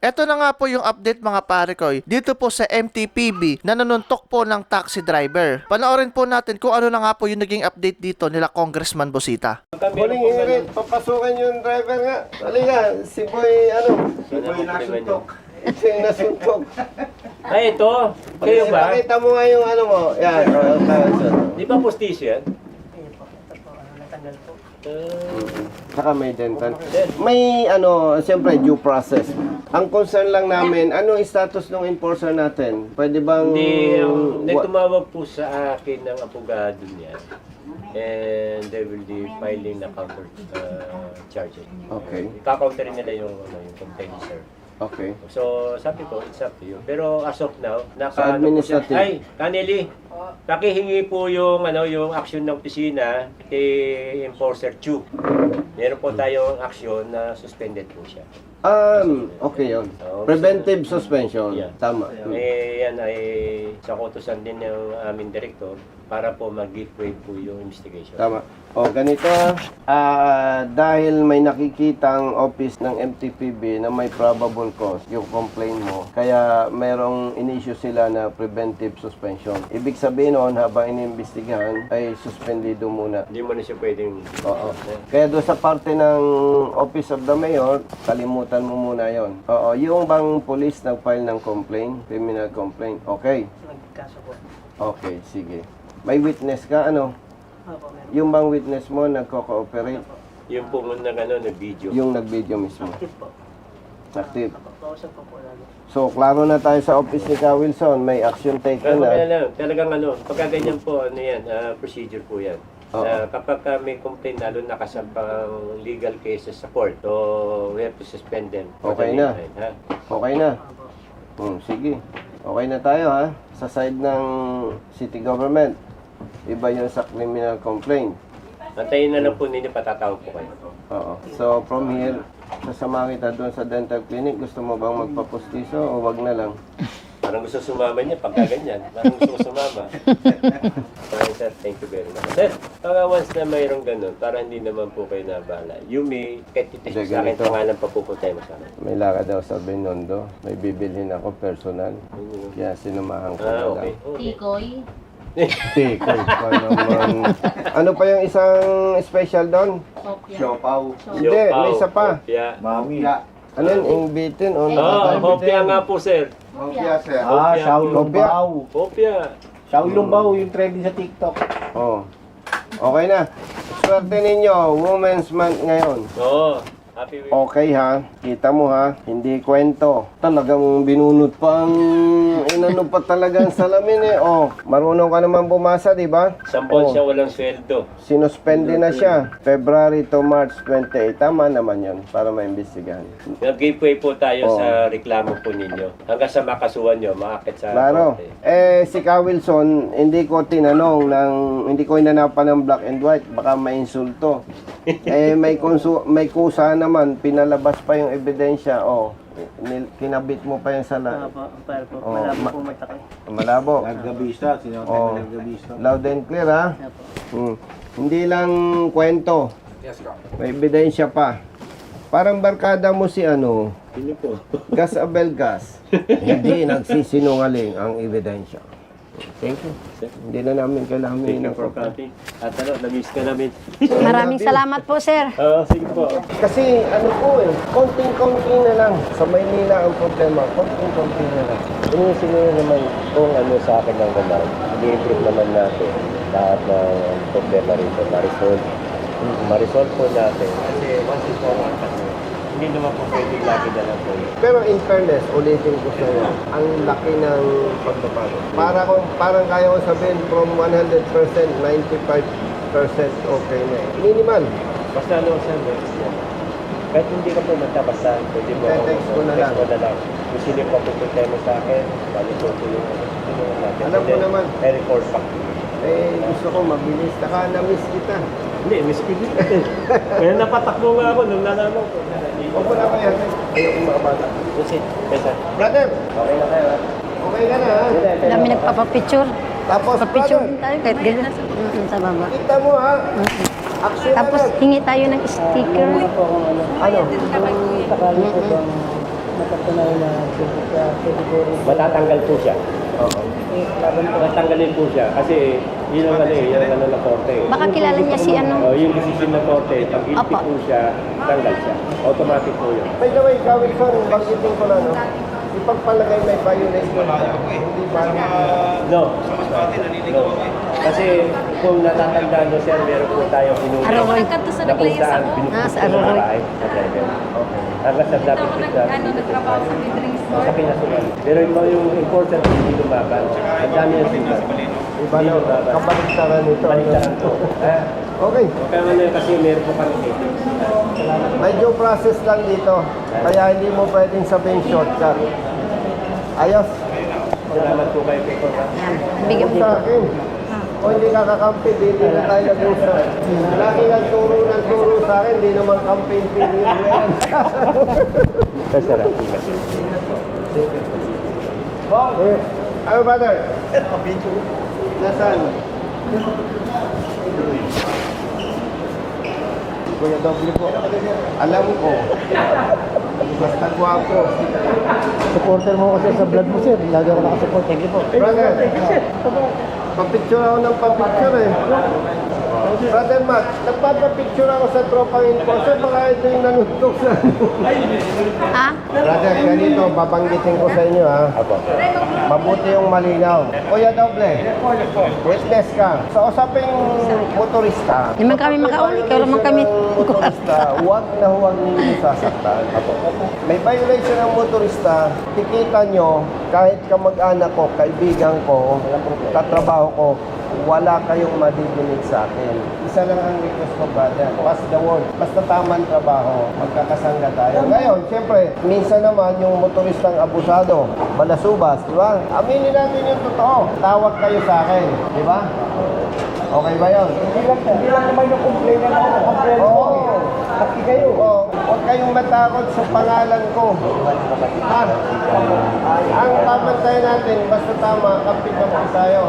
Ito na nga po yung update mga pare ko dito po sa MTPB na nanuntok po ng taxi driver. Panoorin po natin kung ano na nga po yung naging update dito nila Congressman Bosita. Muling hirit, papasukan yung driver nga. Halika, si Boy, ano? Si Boy nasuntok. Yung nasuntok. Ay, ito. Kayo ba? Pakita mo nga yung ano mo. Yan. Di ba postisyo yan? Saka may dental. May ano, siyempre due process. Ang concern lang namin, ano yung status ng enforcer natin? Pwede bang... Hindi, um, wa- nagtumawag po sa akin ng abogado niya. And they will be filing na counter uh, charges. Okay. Ika-counterin nila yung, ano, yung complaint, sir. Okay. So, sabi ko, it's up to you. Pero as of now, naka... Sa administrative. Ay, Kaneli, pakihingi po yung, ano, yung action ng opisina kay Enforcer Chu. Meron po tayong action na suspended po siya. Um, okay yun. Preventive suspension. Yeah. Tama. Eh, yan ay sa kotosan din ng aming director para po mag-give way po yung investigation. Tama. O, ganito, ah, dahil may nakikitang office ng MTPB na may probable cause, yung complaint mo, kaya merong in-issue sila na preventive suspension. Ibig sabihin noon, habang iniimbestigahan, ay suspendido muna. Hindi mo na siya pwedeng... Oo. Kaya doon sa parte ng Office of the Mayor, kalimutan mo muna yon. Oo, yung bang police nag-file ng complaint, criminal complaint, okay. Nagkaso po. Okay, sige. May witness ka, ano? Opo, meron. Yung bang witness mo nagko-cooperate? Yung po nag, ano, nag-video. Yung nag-video mismo. Active po. Active. Opo, kausap ko po lalo. So, klaro na tayo sa office ni Ka Wilson. May action taken Pero kaya na. lang, talagang ano, pagka ganyan po, ano yan, ah, procedure po yan. Oo. Ah, kapag ka may complaint, lalo nakasampang legal cases sa court, so we have to suspend them. for Okay na. meantime, ha? Okay na. Opo. Hmm, sige. Okay na tayo ha. Sa side ng city government. Iba yun sa criminal complaint. Antayin na lang po ninyo, patatawag po kayo. Oo. So, from here, sasama kita doon sa dental clinic. Gusto mo bang magpapustiso o wag na lang? Parang gusto sumama niya pagka ganyan. Parang gusto ko sumama. Maraming sir, thank you very much. Sir, pagka once na mayroong ganun, para hindi naman po kayo nabala, you may, kahit ito Hindi, sa akin, ganito. pangalan pa po po tayo masama. May lakad daw sa Binondo. May bibilhin ako personal. Kaya sinumahan ko na Ah, lang. okay. okay. Tikoy. Tikoy pa naman. Ano pa yung isang special doon? Kopya. Siopaw. Hindi, may isa pa. Hopya. Mami. Ano yun? Ingbitin o Ah, hopya nga po, sir. Hopya, sir. Ah, Kopya. Shaolong. Bao. Hopya. Shaolong Bao, yung trending sa TikTok. Oh. Okay na. Swerte ninyo, Women's Month ngayon. Oo. Week. Okay ha, kita mo ha, hindi kwento. Talagang binunot pa ang inano pa talagang salamin eh. Oh, marunong ka naman bumasa, di ba? Buwan Oh. siya walang sweldo. Sinuspende na siya. February to March 28. Tama naman yon para maimbestigahan. Nag-giveaway po tayo Oo. sa reklamo po ninyo. Hanggang sa makasuhan nyo, maakit sa Klaro. korte. Eh, si Ka Wilson, hindi ko tinanong ng, hindi ko inanapan ng black and white, baka may insulto. eh, may, konsu, may kusa naman, pinalabas pa yung ebidensya, oh, nil- kinabit mo pa yung sala. Opo, pero po, Oh, malabo ma- po. Malabo. Nagabista, sinunod Oh. na nagabista. Loud and clear, ha? Opo. Hmm. Hindi lang kwento. May ebidensya pa. Parang barkada mo si ano, Sino po? Gas Abel Gas. Hindi nagsisinungaling ang ebidensya. Thank you. Hindi na namin kailangan Thank you ng for coming. At ano, na-miss ka namin. Maraming salamat po, sir. Oo, sige po. Kasi ano po eh, konting-konti na lang. Sa Maynila ang problema, konting-konti na lang. Inisin nyo naman kung ano sa akin lang naman. I-improve naman natin lahat ng problema rito. Ma-resolve. Ma-resolve po natin. Kasi once it's all kasi hindi naman po pwedeng lagi na lang po. Pero in fairness, ulitin ko sa iyo, ang laki ng pagbabago. Para kung parang kaya ko sabihin from 100%, 95% okay na eh. Minimal. Basta ano sa kahit hindi ka pumunta, basta pwede mo Text ko na lang. text ko na lang. Kung sino pa pupunta mo sa akin, balik ko po yung tulungan natin. Alam ko naman. I report back. Eh, gusto ko mabilis. Saka na-miss kita. Hindi, miss din. Kaya napatakbo nga ako nung nalaman ko. Huwag mo na kaya. Ayoko makabata. Kasi, kesa, Brother, okay na kayo ha? okay ka na ha? Dami nagpapapicture. Tapos, Papicture brother, tayo kahit ganyan sa, mm, sa baba. kita mo ha? Action Tapos agad. hingi tayo ng sticker. Ano? Sakali po bang napatunayan na siya siguro. Matatanggal po siya. Eh, laban ko. Tatanggalin po siya kasi yun ang ano eh, yun ang ano ng korte. eh. Baka kilala niya si ano. Oh, yung decision ng korte, pag guilty Apa. po siya, tanggal siya. Automatic po yun. By the way, Kawilson, banggitin ko lang, no? Ipagpalagay may violation ka. Hindi ba? No. No. Kasi kung natatandaan mo sir, meron po tayong inuli. Aroy. Na kung saan Ah, sa ng Aroy. babae na driver. Hanggang sa dapat kita. Sa pinasukan. Pero yung, yung important, hindi lumaban. Ang dami yung sugat. Iba na, kabaliktaran nito. Baliktaran to. Ah, Okay. Kaya ano yun, kasi meron po kami eh. May due process lang dito. Kaya hindi mo pwedeng sabihin shortcut. Ayos. Salamat po kayo kay Kota. Yan. Bigyan Huwag sa akin. O hindi ka kakampi, di, di na tayo nag-usap. Lagi nagturo ng turo sa akin, di naman campaign period yan. Masarap. Eh, Ano brother? Nasaan? Kuya Doble po. Alam ko. Basta gwapo. Supporter mo kasi sa vlog mo sir. Lagi ako nakasupport. Thank you po. Brother, papicture ako ng papicture eh. Brother Matt, nagpapapicture ako sa tropang enforcer, baka ito yung nanuntok sa Ah? Brother, ganito, babanggitin ko sa inyo ha. Apo. Mabuti yung malinaw. Kuya Doble, witness ka. Sa usaping motorista, Hindi man kami makauli, kaya naman kami- motorista, huwag na huwag ninyo sasaktan. May violation ng motorista, kikita nyo, kahit kamag-anak ko, kaibigan ko, katrabaho ko, wala kayong madidinig sa akin. Isa lang ang request ko, brother. Pass the word. Basta tamang trabaho, magkakasangga tayo. Ngayon, siyempre, minsan naman yung motoristang abusado, balasubas, di ba? Aminin natin yung totoo. Tawag kayo sa akin, di ba? Okay ba yun? Hindi lang, hindi lang naman yung complain na ako. Complain Oo. Pati kayo. Oo. Huwag kayong matakot sa pangalan ko. Ha? Ang pamantayan natin, basta tama, kapit-kapit tayo.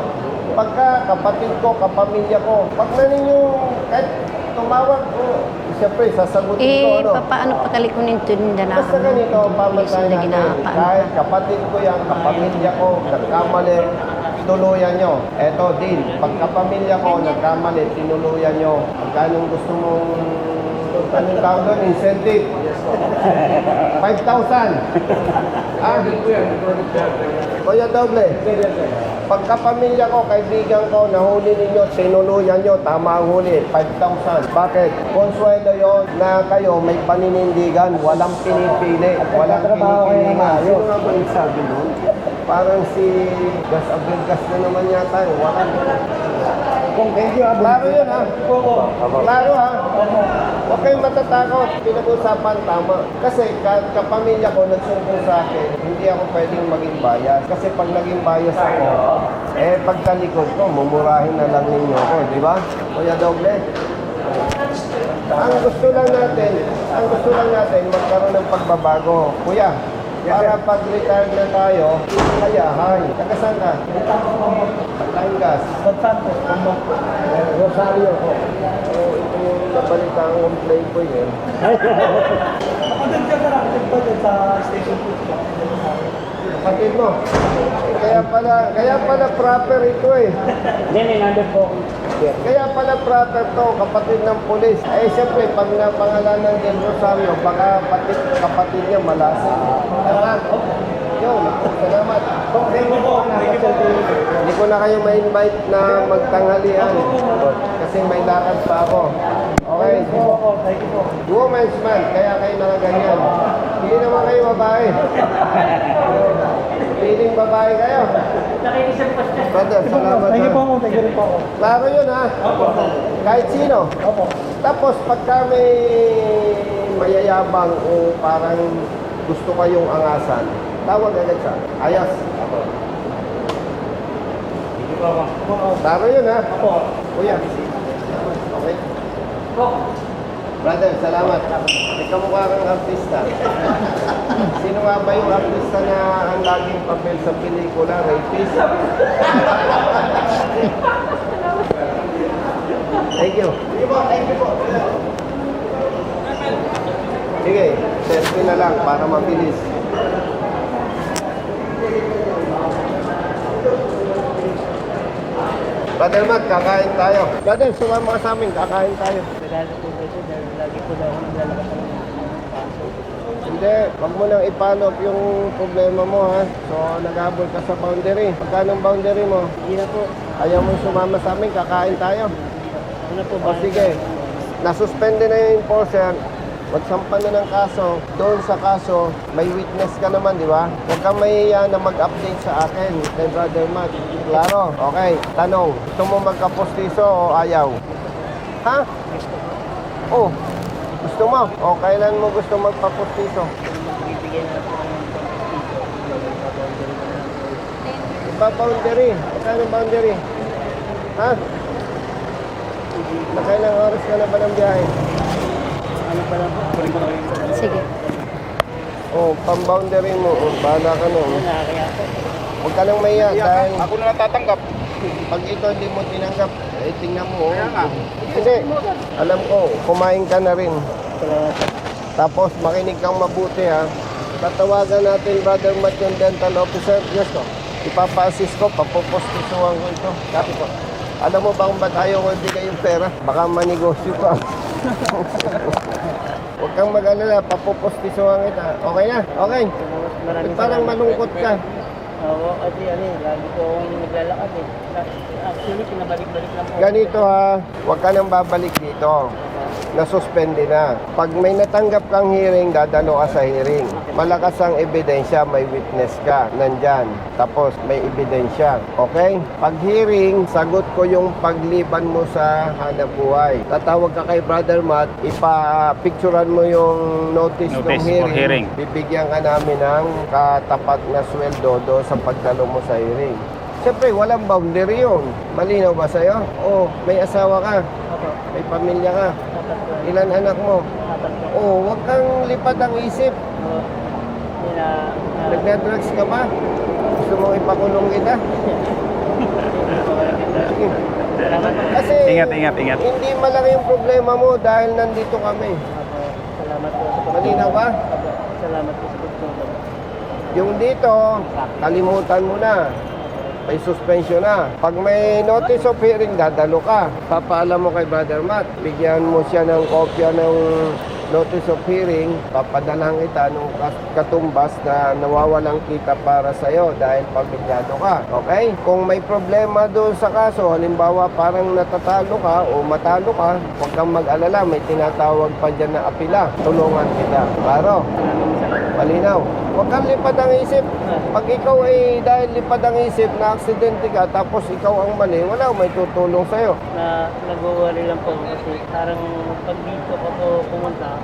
Pagka kapatid ko, kapamilya ko, pag na ninyo, kahit tumawag ko, siyempre, sasagutin ko, Eh, ano? paano pagkalikunin ito din na Basta ganito, na natin. Kahit ka. kapatid ko yan, kapamilya ko, nagkamali, tuluyan nyo. Eto, deal. Pag kapamilya ko, nagkamali, tinuluyan nyo. Magkano gusto mong anong tawag doon? Incentive. 5,000. Ah, Kuya Doble, pagkapamilya ko, kaibigan ko, nahuli ninyo, sinuluyan nyo, tama ang huli, 5,000. Bakit? Konsuelo yon na kayo may paninindigan, walang pinipili, walang pinipilingan. Sino nga ba nagsabi nun? Parang si Gas Abelgas na naman yata, eh. walang kung thank you, Klaro yun ha. Klaro ha. Huwag kayong matatakot. Pinag-usapan tama. Kasi kapamilya ko nagsumbong sa akin, hindi ako pwedeng maging bias. Kasi pag naging bias ako, eh pagtalikod ko, mumurahin na lang ninyo ako, di ba? Kuya Doble. Ang gusto lang natin, ang gusto lang natin, magkaroon ng pagbabago. Kuya, para pag-retire na tayo, kayahan. Taga saan ka? Batangas. Santos. Rosario ko. Nabalita ang complaint ko yun. Kapatid ka na kapatid ba dyan sa station 2? Kapatid mo. Kaya pala, kaya pala proper ito eh. Hindi, nandun po. Kaya pala proper to, kapatid ng pulis. Eh, siyempre, pag napangalanan ng Del Rosario, baka kapatid, kapatid niya malasing. Tama? Yun, salamat. Thank you po. Thank you po. Hindi ko na kayo ma-invite na magtanghalian. Kasi may lakad pa ako. Okay? Woman's man, kaya kayo nakaganyan. Hindi naman kayo babae. Feeling babae kayo. Nakinisip pa siya. Brother, salamat. Thank you po. Thank you po. Klaro yun ha. Kahit sino. Opo. Tapos pagka may mayayabang o parang gusto kayong angasan, tawag agad sa akin. Ayos. Klaro yun ha. Opo. Kuya. Okay. Brother, salamat. May kamukha kang artista. Sino nga ba yung artista na ang laging papel sa pelikula? Rapist? Thank you. Sige po, thank you po. Sige, selfie na lang para mabilis. Brother Matt, kakain tayo. Brother, sumama ka sa amin, kakain tayo. Naglalaro po ba siya dahil lagi po daw ako naglalakad ng. Hindi, wag mo nang up yung problema mo ha. So, naghabol ka sa boundary. Magkano ang boundary mo? Hindi na po. Ayaw mo sumama sa amin, kakain tayo. Ano po O ba? sige, nasuspende na yung enforcer. Magsampa na ng kaso. Doon sa kaso, may witness ka naman, di ba? Huwag kang mahiya na mag-update sa akin kay Brother Matt. Klaro? Okay. Tanong, gusto mo magkapostiso o ayaw? Ha? Oh, gusto mo? O kailan mo gusto magpapostiso? Na ng Ipa-boundary. Magkano boundary? Ha? Nakailang oras ka na ba ng biyahe? Ano pa lang po? Sige. Oh, pang-boundary mo. Oh, bahala ka po. Huwag ka nang maiya dahil Ako na natatanggap. pag ito hindi mo tinanggap, eh tingnan mo. oh. Hindi. Alam ko, kumain ka na rin. Tapos makinig kang mabuti ha. Tatawagan natin Brother Matt yung dental officer. Yes ko. Ipapa-assist ko, papopostisuhan ko ito. Dati po. Alam mo ba kung ba't ayaw ko ibigay yung pera? Baka manegosyo ka. Huwag kang mag-alala, papopostisuhan kita. Okay na? Okay. Maraming Parang malungkot ka. Oo, kasi ano eh, lagi po akong naglalakad eh. Actually, pinabalik-balik lang po. Ganito ha, huwag ka nang babalik dito. Nasuspende na. Pag may natanggap kang hearing, dadalo ka sa hearing. Malakas ang ebidensya, may witness ka, nandyan. Tapos may ebidensya. Okay? Pag hearing, sagot ko yung pagliban mo sa hanap buhay. Tatawag ka kay Brother Matt, ipa-picturean mo yung notice, ng Notice for hearing. hearing. Bibigyan ka namin ng katapat na sweldo do sa pagdalo mo sa hearing. Siyempre, walang boundary yun. Malinaw ba sa'yo? Oo, may asawa ka, may pamilya ka. Ilan anak mo? Oo, huwag kang lipad ang isip. Oo. Yun na... na- Nagna-drugs ka ba? Gusto mong ipakulong kita? Kasi Ingat, ingat, ingat. hindi malaki yung problema mo dahil nandito kami. Salamat po sa. Malinaw ba? Salamat po sa pagtulong. Yung dito, kalimutan mo na. May suspension na. Pag may notice of hearing, dadalo ka. Papaalam mo kay Brother Matt. Bigyan mo siya ng kopya ng notice of hearing. Papadalhan kita ng kas- katumbas na nawawalang kita para sa'yo dahil pamilyado ka. Okay? Kung may problema doon sa kaso, halimbawa parang natatalo ka o matalo ka, huwag kang mag-alala. May tinatawag pa dyan na apila. Tulungan kita. Salamat. Malinaw. Huwag kang lipad ang isip. Pag ikaw ay dahil lipad ang isip na aksidente ka tapos ikaw ang mali, wala may tutulong sa'yo. Na nag-worry lang po kasi parang pag dito ko po pumunta,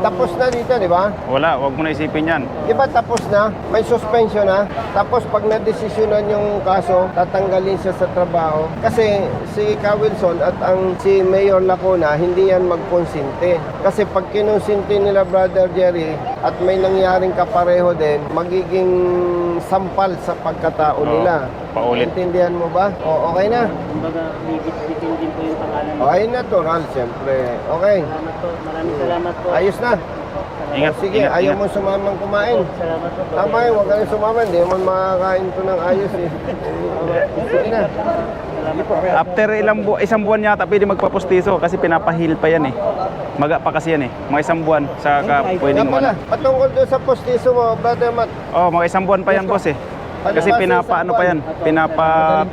Tapos na dito, di ba? Wala, wag mo na isipin yan. Di ba tapos na? May suspension na. Tapos pag nadesisyonan yung kaso, tatanggalin siya sa trabaho. Kasi si Ika Wilson at ang si Mayor Lacuna, hindi yan magkonsinte. Kasi pag kinonsinti nila Brother Jerry at may nangyaring kapareho din, magiging sampal sa pagkatao Oo, nila. paulit. Intindihan mo ba? O, okay na? Kumbaga, bibit-bitin din po yung pangalan. O, ay natural, siyempre. Okay. Salamat po. Maraming salamat po. Ayos na. Ingat, sige, ingat, ayaw ingat. mo sumamang kumain. Salamat po. Tama yun, huwag ka na sumama. Hindi mo makakain to ng ayos eh. Sige na. After ilang bu isang buwan yata pwede magpapostiso kasi pinapahil pa yan eh. Maga pa kasi yan eh. Mga isang buwan sa ka pwedeng ano. patungkol doon sa postiso mo, Brother Matt. Oh, mga isang buwan pa yan boss eh. Kasi pinapa ano pa yan, pinapa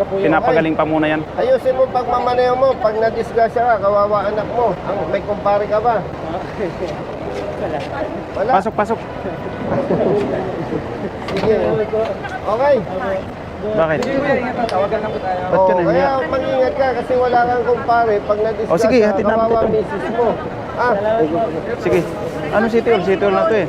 pinapagaling pa muna yan. Ayusin mo pagmamaneho mo. Pag nadisgrasya ka, kawawa anak mo. Ang, may kumpare ka ba? Wala. Wala. Pasok, pasok. Sige. Okay. Bakit? Ba't Oh, ka kaya nahiya? mag-ingat ka kasi wala kang kumpare. Pag nadisgrasya, Oh, sige, hatid namin kawawa misis mo. Ah, Sige. Ano city hall? City hall na to eh.